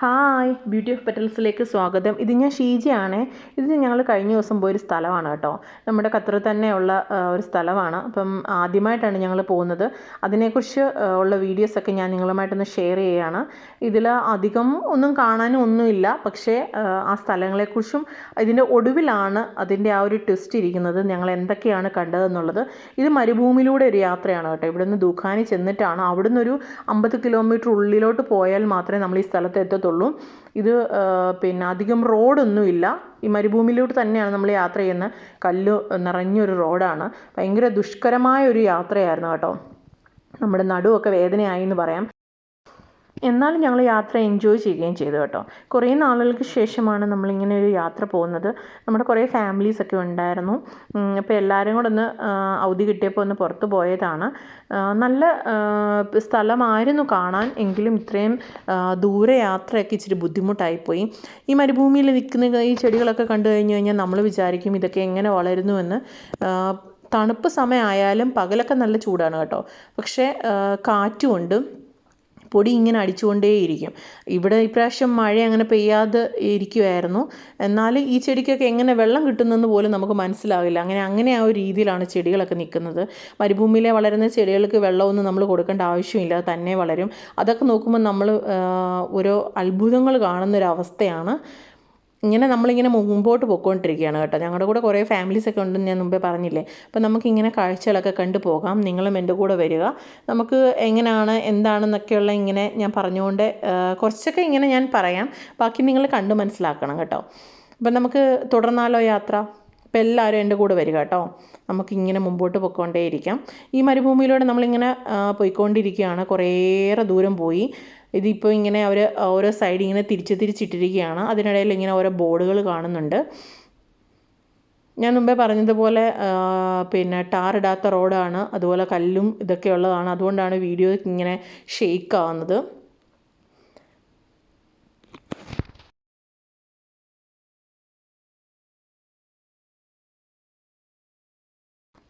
Hi beauty of പെറ്റൽസിലേക്ക് സ്വാഗതം. ഇത് ഞാൻ ഷീജയാണ്. ഇത് ഞങ്ങൾ കഴിഞ്ഞ ദിവസം പോയൊരു സ്ഥലമാണ് കേട്ടോ. നമ്മുടെ ഖത്തറിൽ തന്നെയുള്ള ഒരു സ്ഥലമാണ്. അപ്പം ആദ്യമായിട്ടാണ് ഞങ്ങൾ പോകുന്നത്. അതിനെക്കുറിച്ച് ഉള്ള വീഡിയോസൊക്കെ ഞാൻ നിങ്ങളുമായിട്ടൊന്ന് ഷെയർ ചെയ്യുകയാണ് ഇതിൽ അധികം ഒന്നും കാണാനും ഒന്നുമില്ല. പക്ഷേ ആ, സ്ഥലങ്ങളെക്കുറിച്ചും ഇതിന്റെ ഒടുവിലാണ് അതിന്റെ ആ ഒരു ട്വിസ്റ്റ് ഇരിക്കുന്നത്. ഞങ്ങൾ എന്തൊക്കെയാണ് കണ്ടതെന്നുള്ളത്. ഇത് മരുഭൂമിയിലൂടെ ഒരു യാത്രയാണ് കേട്ടോ. ഇവിടെ നിന്ന് ദുഖാനി ചെന്നിട്ടാണ്. അവിടുന്ന് ഒരു അമ്പത് കിലോമീറ്റർ ഉള്ളിലോട്ട് പോയാൽ മാത്രമേ നമ്മൾ ഈ സ്ഥലത്ത് എത്തത്തുള്ളൂ ഇത് പിന്നെ അധികം റോഡൊന്നുമില്ല. ഈ മരുഭൂമിയിലോട്ട് തന്നെയാണ് നമ്മൾ യാത്ര ചെയ്യുന്ന. കല്ല് നിറഞ്ഞൊരു റോഡാണ്. ഭയങ്കര ദുഷ്കരമായ ഒരു യാത്രയായിരുന്നു കേട്ടോ. നമ്മുടെ നടുവൊക്കെ വേദനയായി എന്ന് പറയാം. എന്നാലും ഞങ്ങൾ യാത്ര എൻജോയ് ചെയ്യുകയും ചെയ്തു കേട്ടോ. കുറേ നാളുകൾക്ക് ശേഷമാണ് നമ്മളിങ്ങനെ ഒരു യാത്ര പോകുന്നത്. നമ്മുടെ കുറേ ഫാമിലീസ് ഒക്കെ ഉണ്ടായിരുന്നു. അപ്പോൾ എല്ലാവരും കൂടെ ഒന്ന് അവധി കിട്ടിയപ്പോൾ ഒന്ന് പുറത്ത് പോയതാണ്. നല്ല സ്ഥലമായിരുന്നു കാണാൻ. എങ്കിലും ഇത്രയും ദൂരെ യാത്രയൊക്കെ ഇച്ചിരി ബുദ്ധിമുട്ടായിപ്പോയി. ഈ മരുഭൂമിയിൽ നിൽക്കുന്ന ഈ ചെടികളൊക്കെ കണ്ടു കഴിഞ്ഞു കഴിഞ്ഞാൽ നമ്മൾ വിചാരിക്കും ഇതൊക്കെ എങ്ങനെ വളരുന്നുവെന്ന് തണുപ്പ് സമയമായാലും പകലൊക്കെ നല്ല ചൂടാണ് കേട്ടോ. പക്ഷേ കാറ്റുമുണ്ട് പൊടി ഇങ്ങനെ അടിച്ചുകൊണ്ടേയിരിക്കും. ഇവിടെ ഇപ്രാവശ്യം മഴ അങ്ങനെ പെയ്യാതെ ഇരിക്കുമായിരുന്നു എന്നാൽ ഈ ചെടിക്കൊക്കെ എങ്ങനെ വെള്ളം കിട്ടുന്നെന്ന് പോലും നമുക്ക് മനസ്സിലാവില്ല. അങ്ങനെ അങ്ങനെ ആ ഒരു രീതിയിലാണ് ചെടികളൊക്കെ നിൽക്കുന്നത്. മരുഭൂമിയിലെ വളരുന്ന ചെടികൾക്ക് വെള്ളമൊന്നും നമ്മൾ കൊടുക്കേണ്ട ആവശ്യമില്ല. തന്നെ വളരും. അതൊക്കെ നോക്കുമ്പോൾ നമ്മൾ ഓരോ അത്ഭുതങ്ങൾ കാണുന്നൊരവസ്ഥയാണ് ഇങ്ങനെ നമ്മളിങ്ങനെ മുമ്പോട്ട് പൊയ്ക്കൊണ്ടിരിക്കുകയാണ് കേട്ടോ. ഞങ്ങളുടെ കൂടെ കുറേ ഫാമിലീസൊക്കെ ഉണ്ടെന്ന് ഞാൻ മുമ്പേ പറഞ്ഞില്ലേ? അപ്പോൾ നമുക്കിങ്ങനെ കാഴ്ചകളൊക്കെ കണ്ടു പോകാം. നിങ്ങളും എന്റെ കൂടെ വരിക. നമുക്ക് എങ്ങനെയാണ് എന്താണെന്നൊക്കെയുള്ള ഇങ്ങനെ ഞാൻ പറഞ്ഞുകൊണ്ട് കുറച്ചൊക്കെ ഇങ്ങനെ ഞാൻ പറയാം. ബാക്കി നിങ്ങൾ കണ്ടു മനസ്സിലാക്കണം കേട്ടോ. അപ്പം നമുക്ക് തുടർന്നാലോ യാത്ര? അപ്പോൾ എല്ലാവരും എന്റെ കൂടെ വരിക കേട്ടോ. നമുക്കിങ്ങനെ മുമ്പോട്ട് പൊയ്ക്കൊണ്ടേയിരിക്കാം. ഈ മരുഭൂമിയിലൂടെ നമ്മളിങ്ങനെ പോയിക്കൊണ്ടിരിക്കുകയാണ്. കുറേയേറെ ദൂരം പോയി. ഇതിപ്പോൾ ഇങ്ങനെ അവർ ഓരോ സൈഡ് ഇങ്ങനെ തിരിച്ച് തിരിച്ചിട്ടിരിക്കുകയാണ്. അതിനിടയിൽ ഇങ്ങനെ ഓരോ ബോർഡുകൾ കാണുന്നുണ്ട്. ഞാൻ മുമ്പേ പറഞ്ഞതുപോലെ പിന്നെ ടാർ ഇടാത്ത റോഡാണ് അതുപോലെ കല്ലും ഇതൊക്കെ ഉള്ളതാണ്. അതുകൊണ്ടാണ് വീഡിയോ ഇങ്ങനെ ഷെയ്ക്ക് ആവുന്നത്.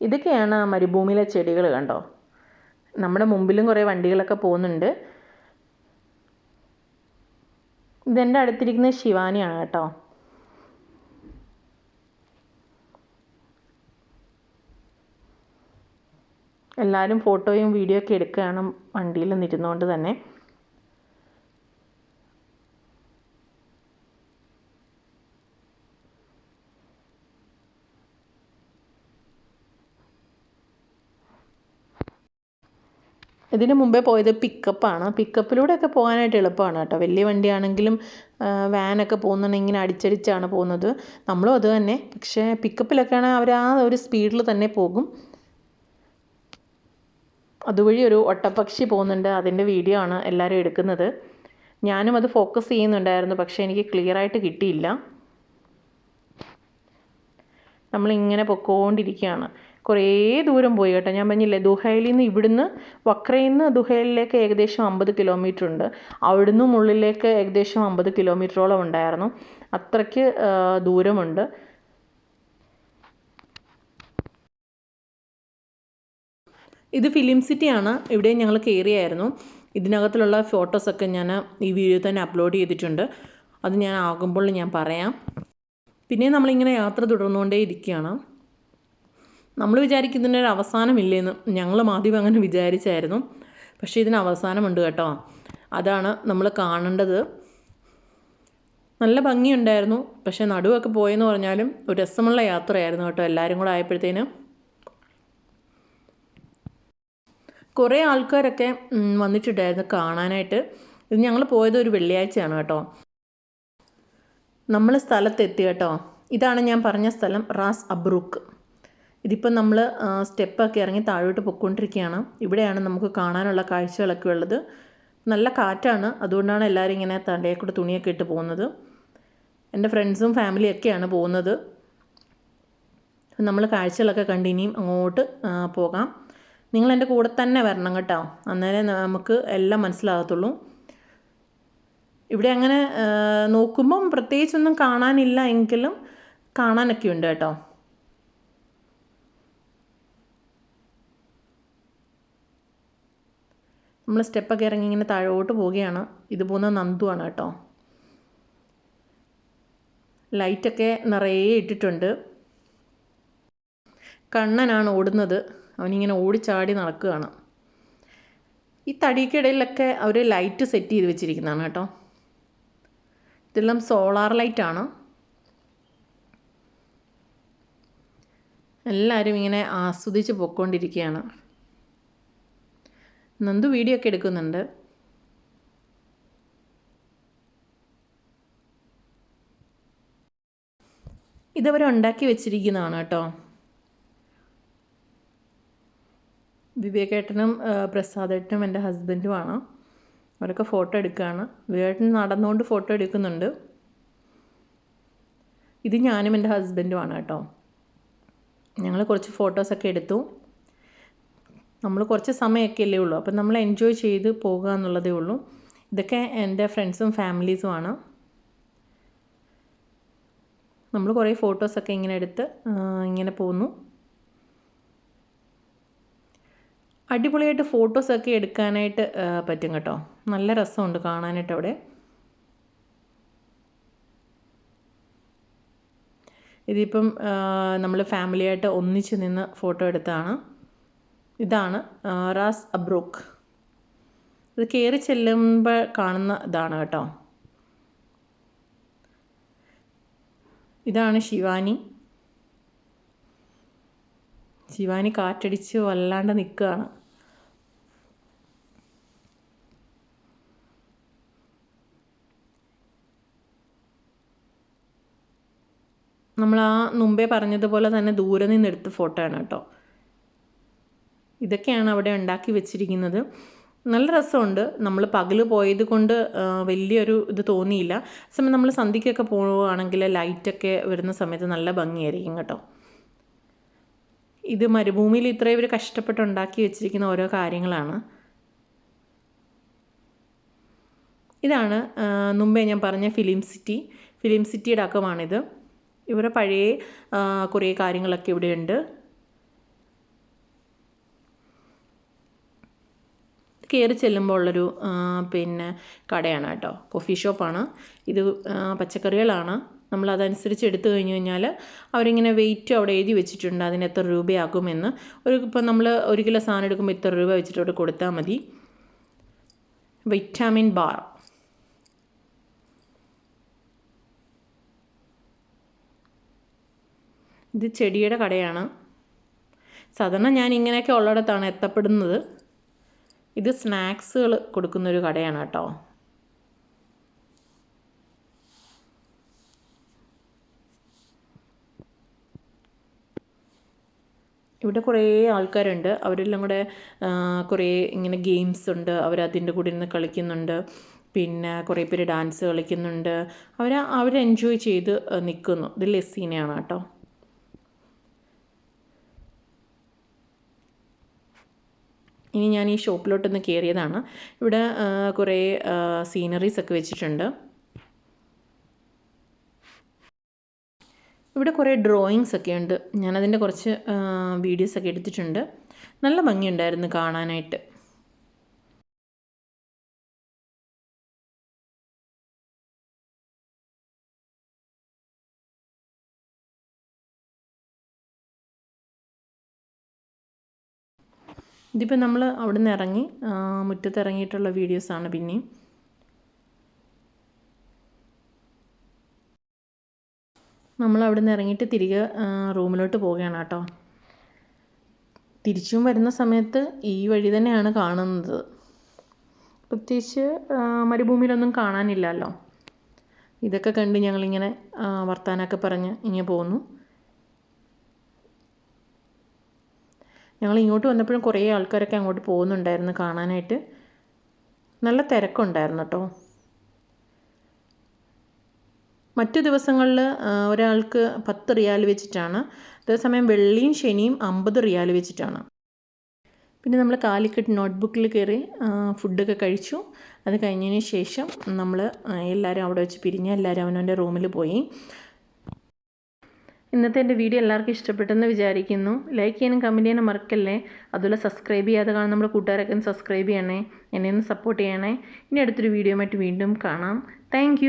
ഇതൊക്കെയാണ് ആ മരുഭൂമിയിലെ ചെടികൾ കണ്ടോ? നമ്മുടെ മുമ്പിലും കുറേ വണ്ടികളൊക്കെ പോകുന്നുണ്ട്. ഇതെന്റെ അടുത്തിരിക്കുന്നത് ശിവാനിയാണ് കേട്ടോ. എല്ലാവരും ഫോട്ടോയും വീഡിയോ ഒക്കെ എടുക്കുകയാണ് വണ്ടിയിൽ നിന്നിരുന്നുകൊണ്ട് തന്നെ. ഇതിന് മുമ്പേ പോയത് പിക്കപ്പാണ് പിക്കപ്പിലൂടെയൊക്കെ പോകാനായിട്ട് എളുപ്പമാണ് കേട്ടോ. വലിയ വണ്ടിയാണെങ്കിലും വാനൊക്കെ പോകുന്നുണ്ടെങ്കിൽ ഇങ്ങനെ അടിച്ചടിച്ചാണ് പോകുന്നത്. നമ്മളും അത് തന്നെ. പക്ഷേ പിക്കപ്പിലൊക്കെയാണ് അവർ ആ ഒരു സ്പീഡിൽ തന്നെ പോകും. അതുവഴി ഒരു ഒട്ടപ്പക്ഷി പോകുന്നുണ്ട്. അതിന്റെ വീഡിയോ ആണ് എല്ലാവരും എടുക്കുന്നത്. ഞാനും അത് ഫോക്കസ് ചെയ്യുന്നുണ്ടായിരുന്നു. പക്ഷേ എനിക്ക് ക്ലിയർ ആയിട്ട് കിട്ടിയില്ല. നമ്മളിങ്ങനെ പൊക്കോണ്ടിരിക്കുകയാണ്. കുറേ ദൂരം പോയി കേട്ടോ. ഞാൻ പറഞ്ഞില്ലേ ദുഹയിൽ നിന്ന് ഇവിടുന്ന് വക്രയിൽ നിന്ന് ദുഹയിലേക്ക് ഏകദേശം അമ്പത് കിലോമീറ്റർ ഉണ്ട്. അവിടുന്ന് ഉള്ളിലേക്ക് ഏകദേശം അമ്പത് കിലോമീറ്ററോളം ഉണ്ടായിരുന്നു. അത്രയ്ക്ക് ദൂരമുണ്ട്. ഇത് ഫിലിം സിറ്റിയാണ്. ഇവിടെ ഞങ്ങൾ കയറിയായിരുന്നു ഇതിനകത്തുള്ള ഫോട്ടോസൊക്കെ ഞാൻ ഈ വീഡിയോ തന്നെ അപ്ലോഡ് ചെയ്തിട്ടുണ്ട്. അത് ഞാൻ ആകുമ്പോൾ ഞാൻ പറയാം. പിന്നെ നമ്മളിങ്ങനെ യാത്ര തുടർന്നുകൊണ്ടേ ഇരിക്കുകയാണ്. നമ്മൾ വിചാരിക്കുന്നതിനൊരു അവസാനമില്ലേന്ന് ഞങ്ങൾ ആദ്യം അങ്ങനെ വിചാരിച്ചായിരുന്നു. പക്ഷേ ഇതിന് അവസാനമുണ്ട് കേട്ടോ. അതാണ് നമ്മൾ കാണേണ്ടത്. നല്ല ഭംഗിയുണ്ടായിരുന്നു. പക്ഷേ നടുവൊക്കെ പോയെന്ന് പറഞ്ഞാലും ഒരു രസമുള്ള യാത്രയായിരുന്നു കേട്ടോ എല്ലാവരും കൂടെ ആയപ്പോഴത്തേന്. കുറേ ആൾക്കാരൊക്കെ വന്നിട്ടുണ്ടായിരുന്നു കാണാനായിട്ട്. ഇത് ഞങ്ങൾ പോയത് ഒരു വെള്ളിയാഴ്ചയാണ് കേട്ടോ. നമ്മൾ സ്ഥലത്തെത്തി കേട്ടോ. ഇതാണ് ഞാൻ പറഞ്ഞ സ്ഥലം റാസ് അബ്രൂക്ക്. ഇതിപ്പം നമ്മൾ സ്റ്റെപ്പൊക്കെ ഇറങ്ങി താഴോട്ട് പൊയ്ക്കൊണ്ടിരിക്കുകയാണ്. ഇവിടെയാണ് നമുക്ക് കാണാനുള്ള കാഴ്ചകളൊക്കെ ഉള്ളത്. നല്ല കാറ്റാണ്. അതുകൊണ്ടാണ് എല്ലാവരും ഇങ്ങനെ തണ്ടയെക്കൂടെ കൂടെ തുണിയൊക്കെ ഇട്ട് പോകുന്നത്. എന്റെ ഫ്രണ്ട്സും ഫാമിലിയൊക്കെയാണ് പോകുന്നത്. നമ്മൾ കാഴ്ചകളൊക്കെ കണ്ട് ഇനിയും അങ്ങോട്ട് പോകാം. നിങ്ങൾ എന്റെ കൂടെ തന്നെ വരണം കേട്ടോ. അന്നേരം നമുക്ക് എല്ലാം മനസ്സിലാകത്തുള്ളൂ. ഇവിടെ അങ്ങനെ നോക്കുമ്പം പ്രത്യേകിച്ചൊന്നും കാണാനില്ല എങ്കിലും കാണാനൊക്കെ ഉണ്ട് കേട്ടോ. നമ്മൾ സ്റ്റെപ്പൊക്കെ ഇറങ്ങി ഇങ്ങനെ താഴോട്ട് പോവുകയാണ്. ഇത് പോകുന്ന നന്ദുവാണ് കേട്ടോ. ലൈറ്റൊക്കെ നിറയെ ഇട്ടിട്ടുണ്ട്. കണ്ണനാണ് ഓടുന്നത്. അവനിങ്ങനെ ഓടിച്ചാടി നടക്കുകയാണ്. ഈ തടിക്കിടയിലൊക്കെ അവർ ലൈറ്റ് സെറ്റ് ചെയ്ത് വെച്ചിരിക്കുന്നതാണ് കേട്ടോ. ഇതെല്ലാം സോളാർ ലൈറ്റാണ്. എല്ലാവരും ഇങ്ങനെ ആസ്വദിച്ച് പൊയ്ക്കൊണ്ടിരിക്കുകയാണ് നന്ദു വീഡിയോ ഒക്കെ എടുക്കുന്നുണ്ട്. ഇതവർ ഉണ്ടാക്കി വെച്ചിരിക്കുന്നതാണ് കേട്ടോ. വിവേകേട്ടനും പ്രസാദേട്ടനും എന്റെ ഹസ്ബൻഡുമാണ് അവരൊക്കെ ഫോട്ടോ എടുക്കുകയാണ് വിവേകേട്ടൻ നടന്നുകൊണ്ട് ഫോട്ടോ എടുക്കുന്നുണ്ട്. ഇത് ഞാനും എന്റെ ഹസ്ബൻഡുമാണ് കേട്ടോ. ഞങ്ങൾ കുറച്ച് ഫോട്ടോസൊക്കെ എടുത്തു. നമ്മൾ കുറച്ച് സമയമൊക്കെ അല്ലേ ഉള്ളൂ. അപ്പം നമ്മൾ എൻജോയ് ചെയ്ത് പോകുക എന്നുള്ളതേ ഉള്ളൂ. ഇതൊക്കെ എന്റെ ഫ്രണ്ട്സും ഫാമിലീസുമാണ് നമ്മൾ കുറേ ഫോട്ടോസൊക്കെ ഇങ്ങനെ എടുത്ത് ഇങ്ങനെ പോന്നു. അടിപൊളിയായിട്ട് ഫോട്ടോസൊക്കെ എടുക്കാനായിട്ട് പറ്റും കേട്ടോ. നല്ല രസമുണ്ട് കാണാനായിട്ട് അവിടെ. ഇതിപ്പം നമ്മൾ ഫാമിലിയായിട്ട് ഒന്നിച്ച് നിന്ന് ഫോട്ടോ എടുത്താണ് ഇതാണ് റാസ് അബ്രൂക്ക്. ഇത് കയറി ചെല്ലുമ്പോൾ കാണുന്ന ഇതാണ് കേട്ടോ. ഇതാണ് ശിവാനി. ശിവാനി കാറ്റടിച്ച് വല്ലാണ്ട് നിൽക്കുകയാണ് നമ്മൾ ആ മുമ്പേ പറഞ്ഞതുപോലെ തന്നെ ദൂരെ നിന്ന് എടുത്ത ഫോട്ടോ ആണ് കേട്ടോ. ഇതൊക്കെയാണ് അവിടെ ഉണ്ടാക്കി വെച്ചിരിക്കുന്നത്. നല്ല രസമുണ്ട്. നമ്മൾ പകൽ പോയത് കൊണ്ട് വലിയൊരു ഇത് തോന്നിയില്ല. സമയം നമ്മൾ സന്ധ്യയ്ക്കൊക്കെ പോവുകയാണെങ്കിൽ ലൈറ്റൊക്കെ വരുന്ന സമയത്ത് നല്ല ഭംഗിയായിരിക്കും കേട്ടോ. ഇത് മരുഭൂമിയിൽ ഇത്രയും ഇവർ കഷ്ടപ്പെട്ടുണ്ടാക്കി വെച്ചിരിക്കുന്ന ഓരോ കാര്യങ്ങളാണ്. ഇതാണ് മുമ്പേ ഞാൻ പറഞ്ഞ ഫിലിം സിറ്റി. ഫിലിം സിറ്റിയുടെ അക്കമാണിത് ഇവരെ പഴയ കുറേ കാര്യങ്ങളൊക്കെ ഇവിടെയുണ്ട് കയറി ചെല്ലുമ്പോൾ ഉള്ളൊരു പിന്നെ കടയാണ് കേട്ടോ. കോഫി ഷോപ്പാണ്. ഇത് പച്ചക്കറികളാണ്. നമ്മൾ അതനുസരിച്ച് എടുത്തു കഴിഞ്ഞു കഴിഞ്ഞാൽ അവരിങ്ങനെ വെയിറ്റ് അവിടെ എഴുതി വെച്ചിട്ടുണ്ട്. അതിന് എത്ര രൂപയാകുമെന്ന്. ഒരു ഇപ്പം നമ്മൾ ഒരു കിലോ സാധനം എടുക്കുമ്പോൾ ഇത്ര രൂപ വെച്ചിട്ട് അവിടെ കൊടുത്താൽ മതി. വിറ്റാമിൻ ബാർ ഇത് ചെടിയുടെ കടയാണ്. സാധാരണ ഞാൻ ഇങ്ങനെയൊക്കെ ഉള്ളിടത്താണ് എത്തപ്പെടുന്നത്. ഇത് സ്നാക്സുകൾ കൊടുക്കുന്നൊരു കടയാണ് കേട്ടോ. ഇവിടെ കുറേ ആൾക്കാരുണ്ട്. അവരെല്ലാം കൂടെ കുറേ ഇങ്ങനെ ഗെയിംസ് ഉണ്ട്. അവരതിന്റെ കൂടെ ഇരുന്ന് കളിക്കുന്നുണ്ട്. പിന്നെ കുറേ പേര് ഡാൻസ് കളിക്കുന്നുണ്ട്. അവർ അവർ എൻജോയ് ചെയ്ത് നിൽക്കുന്നു. ഇത് ലെസ്സീനയാണ് കേട്ടോ. ഇനി ഞാൻ ഈ ഷോപ്പിലോട്ടൊന്ന് കയറിയതാണ് ഇവിടെ കുറേ സീനറീസ് ഒക്കെ വെച്ചിട്ടുണ്ട്. ഇവിടെ കുറേ ഡ്രോയിങ്സ് ഒക്കെ ഉണ്ട്. ഞാനതിന്റെ കുറച്ച് വീഡിയോസ് ഒക്കെ എടുത്തിട്ടുണ്ട്. നല്ല ഭംഗിയുണ്ടായിരുന്നു കാണാനായിട്ട്. ഇതിപ്പോൾ നമ്മൾ അവിടെ നിന്ന് ഇറങ്ങി മുറ്റത്ത് ഇറങ്ങിയിട്ടുള്ള വീഡിയോസാണ് പിന്നെയും നമ്മൾ അവിടെ നിന്ന് ഇറങ്ങിയിട്ട് തിരികെ റൂമിലോട്ട് പോവുകയാണ് കേട്ടോ. തിരിച്ചും വരുന്ന സമയത്ത് ഈ വഴി തന്നെയാണ് കാണുന്നത്. പ്രത്യേകിച്ച് മരുഭൂമിയിലൊന്നും കാണാനില്ലല്ലോ. ഇതൊക്കെ കണ്ട് ഞങ്ങളിങ്ങനെ വർത്താനമൊക്കെ പറഞ്ഞ് ഇങ്ങനെ പോന്നു. ഞങ്ങൾ ഇങ്ങോട്ട് വന്നപ്പോഴും കുറേ ആൾക്കാരൊക്കെ അങ്ങോട്ട് പോകുന്നുണ്ടായിരുന്നു കാണാനായിട്ട്. നല്ല തിരക്കുണ്ടായിരുന്നു കേട്ടോ. മറ്റു ദിവസങ്ങളിൽ ഒരാൾക്ക് പത്ത് റിയാൽ വെച്ചിട്ടാണ്. അതേസമയം വെള്ളിയും ശനിയും അമ്പത് റിയാൽ വെച്ചിട്ടാണ്. പിന്നെ നമ്മൾ കാലിക്കറ്റ് നോട്ട്ബുക്കിൽ കയറി ഫുഡൊക്കെ കഴിച്ചു. അത് കഴിഞ്ഞതിന് ശേഷം നമ്മൾ എല്ലാവരും അവിടെ വെച്ച് പിരിഞ്ഞ് എല്ലാവരും അവനവന്റെ റൂമിൽ പോയി. ഇന്നത്തെ എന്റെ വീഡിയോ എല്ലാവർക്കും ഇഷ്ടപ്പെട്ടെന്ന് വിചാരിക്കുന്നു. ലൈക്ക് ചെയ്യാനും കമന്റ് ചെയ്യാനും മറക്കല്ലേ? അതുപോലെ സബ്സ്ക്രൈബ് ചെയ്യാതെ കാണാൻ നമ്മുടെ കൂട്ടുകാരൊക്കെ ഒന്ന് സബ്സ്ക്രൈബ് ചെയ്യണേ. എന്നെ ഒന്ന് സപ്പോർട്ട് ചെയ്യണേ. ഇനി അടുത്തൊരു വീഡിയോ വീണ്ടും കാണാം. താങ്ക്